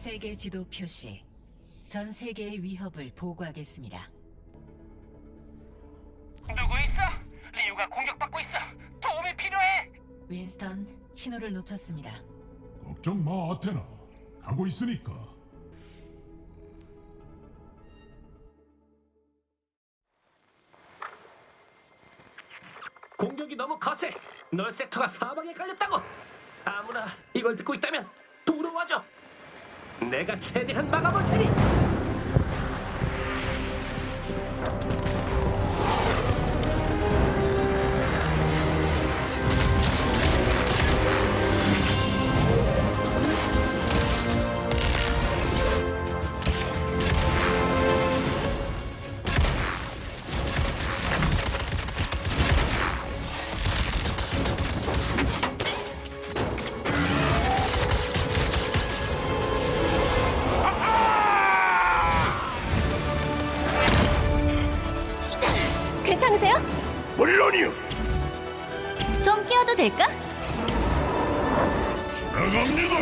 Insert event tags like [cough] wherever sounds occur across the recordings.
세계 지도 표시. 전 세계의 위협을 보고하겠습니다. 누구 있어? 리우가 공격받고 있어. 도움이 필요해. 윈스턴, 신호를 놓쳤습니다. 걱정 마 아테나 가고 있으니까 공격이 너무 거세. 널 섹터가 사방에 깔렸다고. 아무나 이걸 듣고 있다면 들어와줘. 내가 최대한 막아볼 테니. 물론이요 좀 끼워도 될까? 나갑니다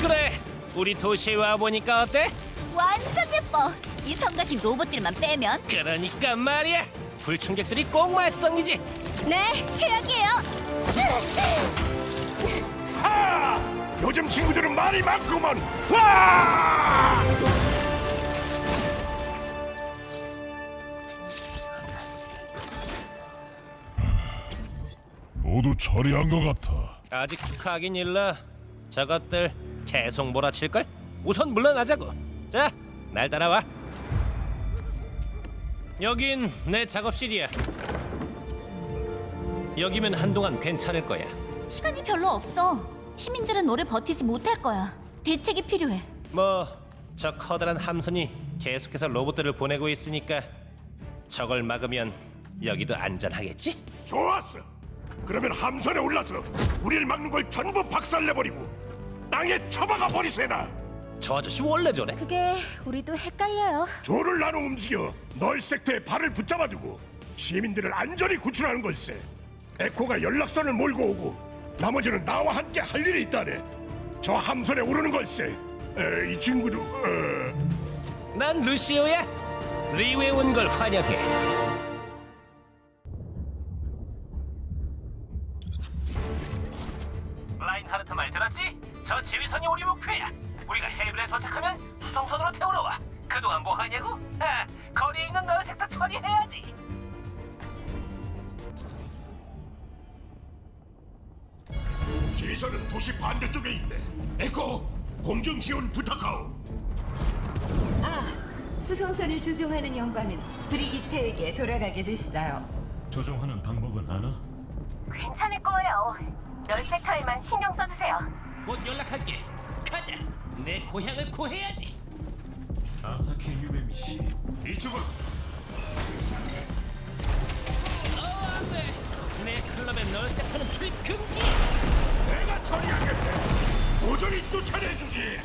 그래. 우리 도시에 와 보니까 어때? 완전 예뻐. 이 성가신 로봇들만 빼면. 그러니까 말이야. 불청객들이 꼭 말썽이지. 네, 최악이에요. 아 요즘 친구들은 말이 많구먼 와 모두 처리한 것 같아 아직 축하하긴 일러. 저것들 계속 몰아칠걸? 우선 물러나자고. 자, 날 따라와. 여긴 내 작업실이야. 여기면 한동안 괜찮을 거야. 시간이 별로 없어. 시민들은 오래 버티지 못할 거야. 대책이 필요해. 뭐 저 커다란 함선이 계속해서 로봇들을 보내고 있으니까 저걸 막으면 여기도 안전하겠지? 좋았어 그러면 함선에 올라서 우리를 막는 걸 전부 박살내버리고 땅에 처박아 버리세나 저 아저씨 원래 저래. 그게 우리도 헷갈려요. 조를 나눠 움직여 널 섹터에 발을 붙잡아두고 시민들을 안전히 구출하는 걸세. 에코가 연락선을 몰고 오고 나머지는 나와 함께 할 일이 있다네. 저 함선에 오르는 걸세. 에, 이 친구도 어... 난 루시오야. 리우에 온 걸 환영해. 라인하르트 말 들었지? 저 지휘선이 우리 목표야. 우리가 헤블에 도착하면 수송선으로 태우러 와. 그동안 뭐 하냐고? 아, 거리에 있는 널 섹터 처리해야지. 지휘선은 도시 반대쪽에 있네. 에코 공중 지원 부탁하오. 수송선을 조종하는 영광은 브리기테에게 돌아가게 됐어요. 조종하는 방법은 아나? 괜찮을 거예요. 널 섹터에만 신경 써주세요. 곧 연락할게. 가자. 내 고향을 구해야지. 아사케 유메미 씨. 이쪽은 어, 안 돼. 내 클럽에 널 섹터는 출입 금지. 처리하겠네. 도저히 쫓아내주지.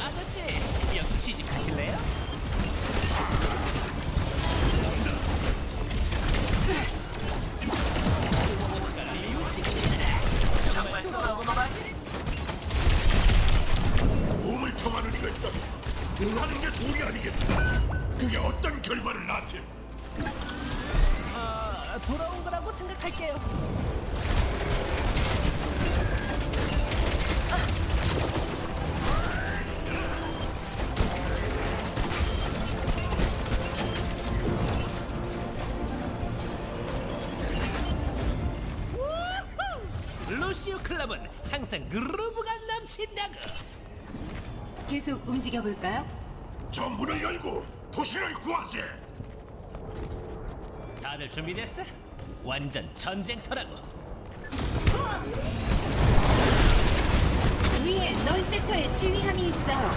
아저씨, 여기 취직하실래요? 몸을 이가 응하는 게 도리 아니겠다. 그게 어떤 결과를 낳지? 아, 돌아온 거라고 생각할게요. 계속 움직여 볼까요? 저 문을 열고 도시를 구하세. 다들 준비됐어? 완전 전쟁터라고. 위에 널 섹터에 지휘함이 있어요.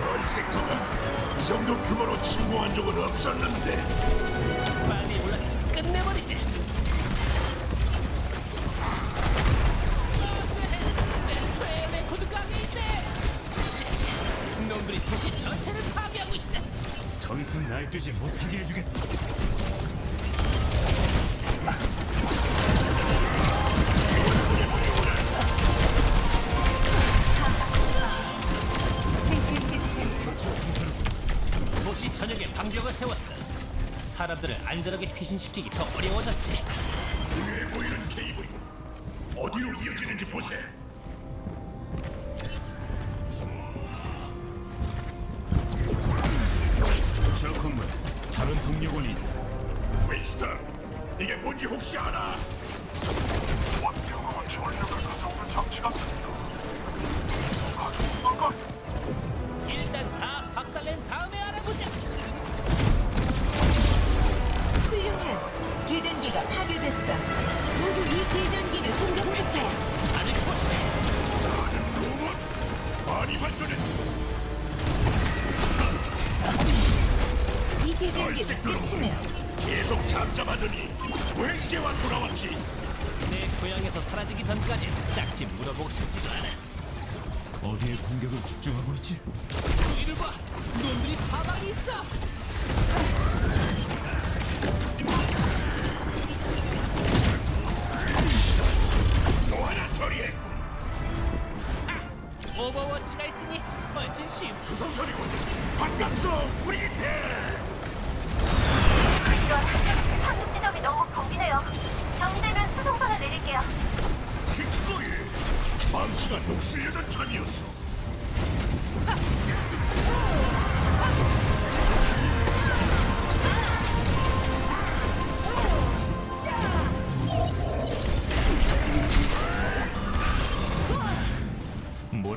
런 섹터가 이 정도 규모로 침공한 적은 없었는데 뛰지 못하게 해주겠다. 펜치 시스템 도시 전역에 방벽을 세웠어. 사람들을 안전하게 피신시키기 더 어려워졌지. 중요해 보이는 케이블이 어디로 이어지는지 보세. 집중하고 있지? 주위를 봐. 놈들이 사방에 있어.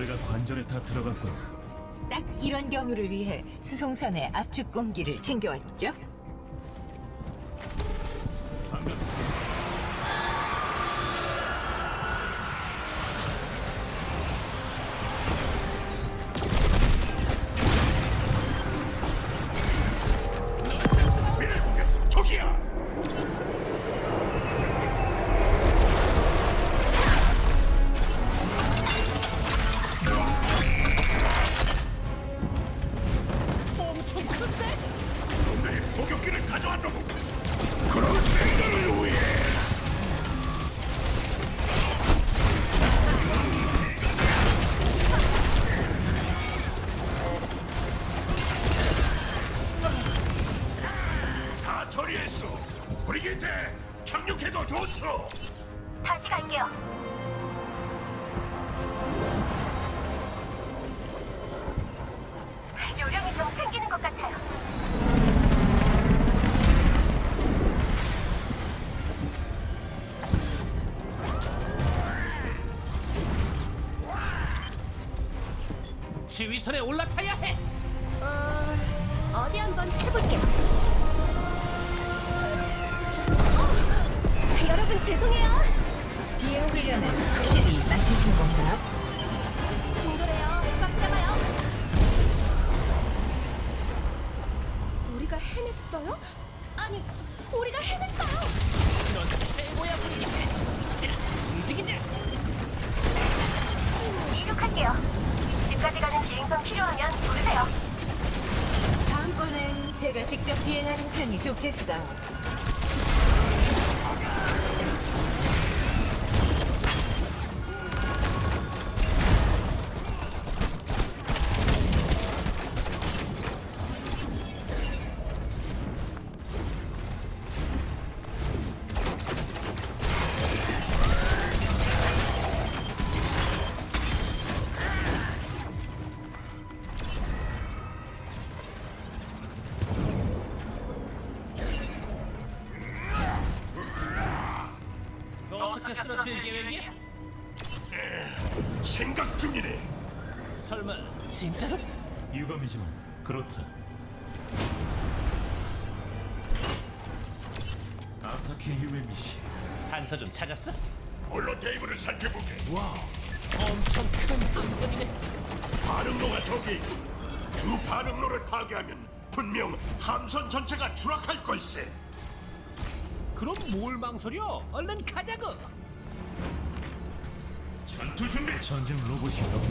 모래가 관절에 다 들어갔군. 딱 이런 경우를 위해 수송선에 압축 공기를 챙겨왔죠. 반갑. 미래 놈들이 목욕기를 가져왔다고. 그런 생각을 위 지휘선에 올라타야 해. 어, 어디 한번 해볼게요. 여러분 죄송해요. 비행 훈련은 확실히 마치신 건가요? 필요하면 부르세요. 다음번엔 제가 직접 비행하는 편이 좋겠어. 너 어떻게 쓰러뜨릴 계획이야? 생각 중이네. 설마 진짜로? 유감이지만 그렇다. 아사키 유메미 씨. 단서 좀 찾았어? 홀로 테이블을 살펴보게. 엄청 큰 단선이네. 반응로가 저기 주 반응로를 파괴하면 분명 함선 전체가 추락할 걸세. 그럼 뭘 망설여? 얼른 가자고. 전투 준비. 전쟁 로봇이 너무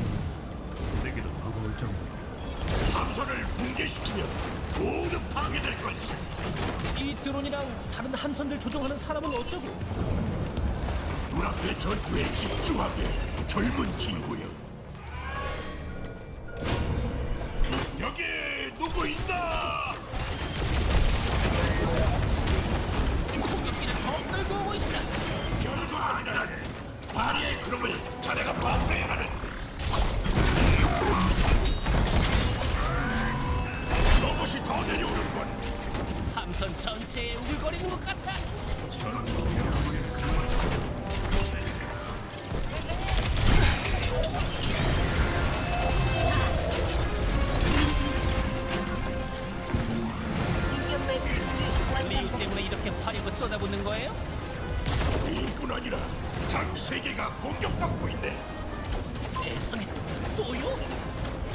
내게도 버거울 정도로. 함선을 붕괴시키면 모두 파괴될 걸세. 이 드론이랑 다른 함선들 조종하는 사람은 어쩌고? 눈앞의 전투에 집중하게 젊은 친구여. 그러면 자네가 밤새야 하는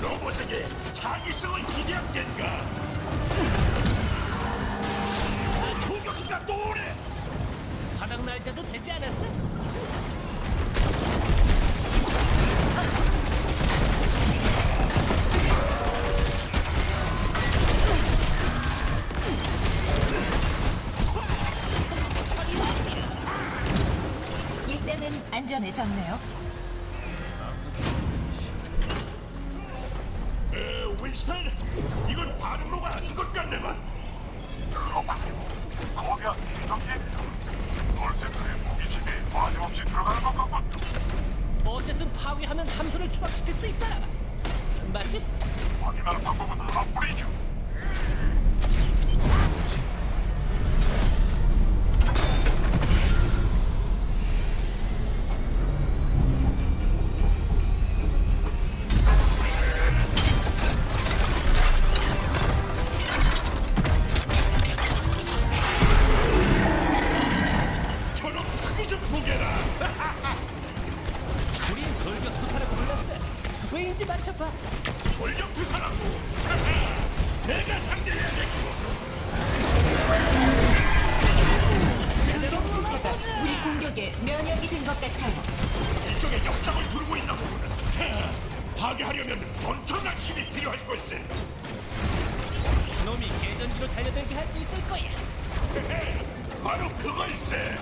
로봇에게 자기성을 기대한 겐가? 공격수가 또 오네! 바닥 날 때도 되지 않았어? 안전해졌네요. 하면 함수를 추락시킬 수 있잖아. 맞지? 어디 가는 방법 맞춰봐. 돌격 부사라고. [laughs] 내가 상대해야겠고. 돌격 부사가 우리 공격에 면역이 된 것 같아요. 일종의 역장을 두르고 있나 보구나. [laughs] 파괴하려면 엄청난 힘이 필요할 걸세. 놈이 계전기로 달려들게 할 수 있을 거야. [laughs] 바로 그걸세.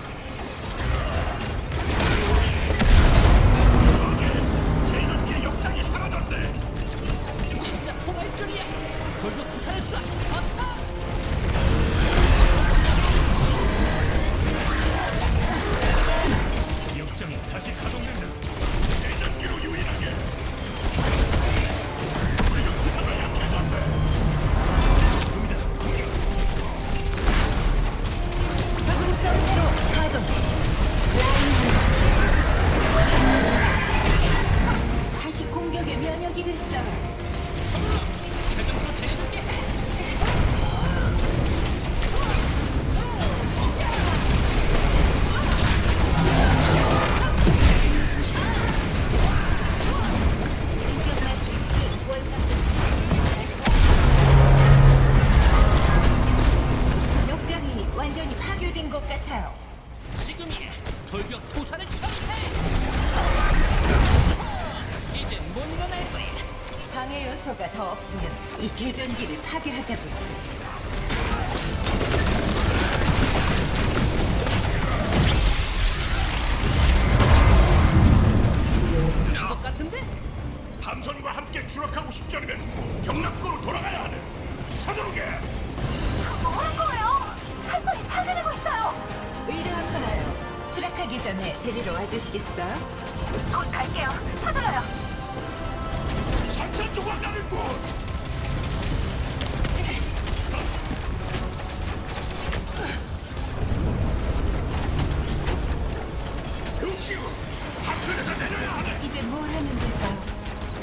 이제 뭘 하면 될까?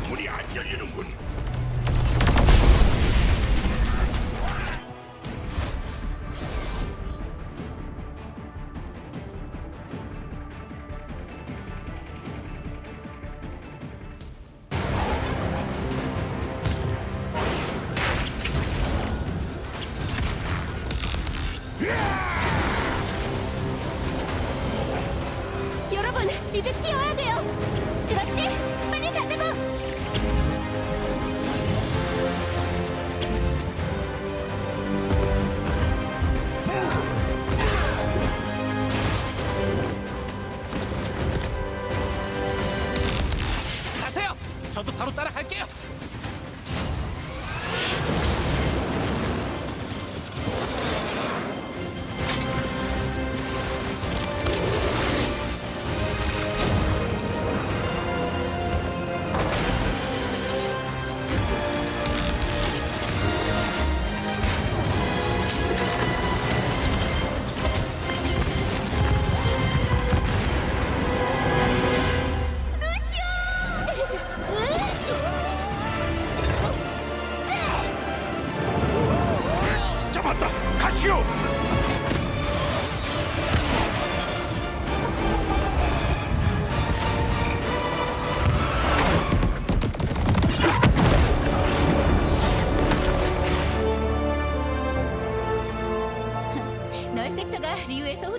문이 안 열리는군.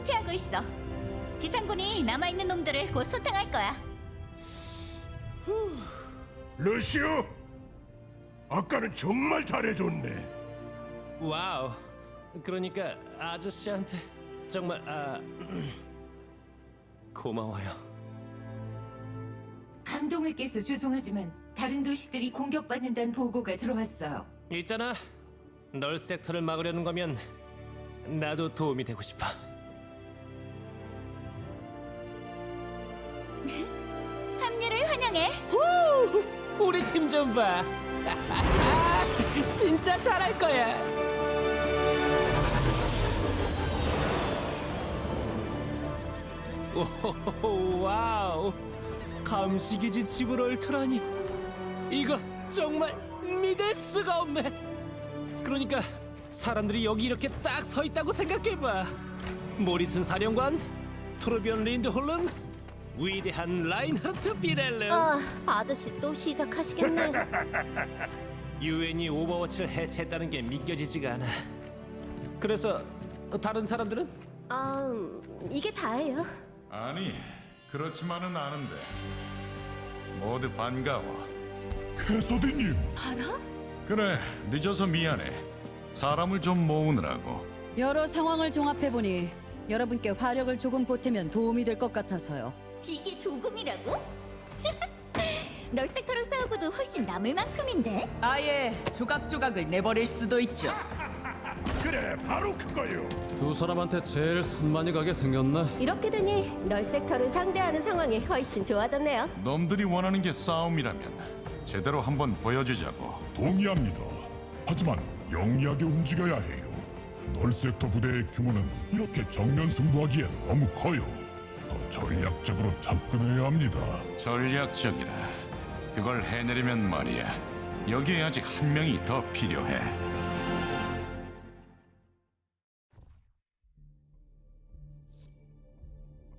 후퇴하고 있어. 지상군이 남아있는 놈들을 곧 소탕할 거야. 러시오 아까는 정말 잘해줬네 와우. 그러니까 아저씨한테 정말 아 [clears throat] 고마워요. 감동을 깨서 죄송하지만 다른 도시들이 공격받는다는 보고가 들어왔어요. 있잖아. 널 섹터를 막으려는 거면 나도 도움이 되고 싶어. 합류를 환영해. 우리 팀 좀 봐. [laughs] 진짜 잘할 거야. [laughs] 오, 와우. 감시기지 집을 옳더라니. 이거 정말 믿을 수가 없네. 그러니까 사람들이 여기 이렇게 딱 서 있다고 생각해봐. 모리슨 사령관, 토르비언 린드홀름, 위대한 라인하트 비렐름. 아, 아저씨 또 시작하시겠네. [laughs] 유엔이 오버워치를 해체했다는 게 믿겨지지가 않아. 그래서 다른 사람들은 아, 음, 이게 다예요. 아니, 그렇지만은 않은데. 모두 반가워. 캐서디님 그래, 늦어서 미안해. 사람을 좀 모으느라고. 여러 상황을 종합해보니 여러분께 화력을 조금 보태면 도움이 될 것 같아서요. 이게 조금이라고? [laughs] 널 섹터로 싸우고도 훨씬 남을 만큼인데? 아예 조각조각을 내버릴 수도 있죠. 그래 바로 그거요 두 사람한테 제일 순만이 가게 생겼네. 이렇게 되니 널 섹터를 상대하는 상황이 훨씬 좋아졌네요. 놈들이 원하는 게 싸움이라면 제대로 한번 보여주자고. 동의합니다 하지만 영리하게 움직여야 해요 널 섹터 부대의 규모는 이렇게 정면 승부하기엔 너무 커요 더 전략적으로 접근해야 합니다 전략적이라. 그걸 해내려면 말이야. 여기에 아직 한 명이 더 필요해.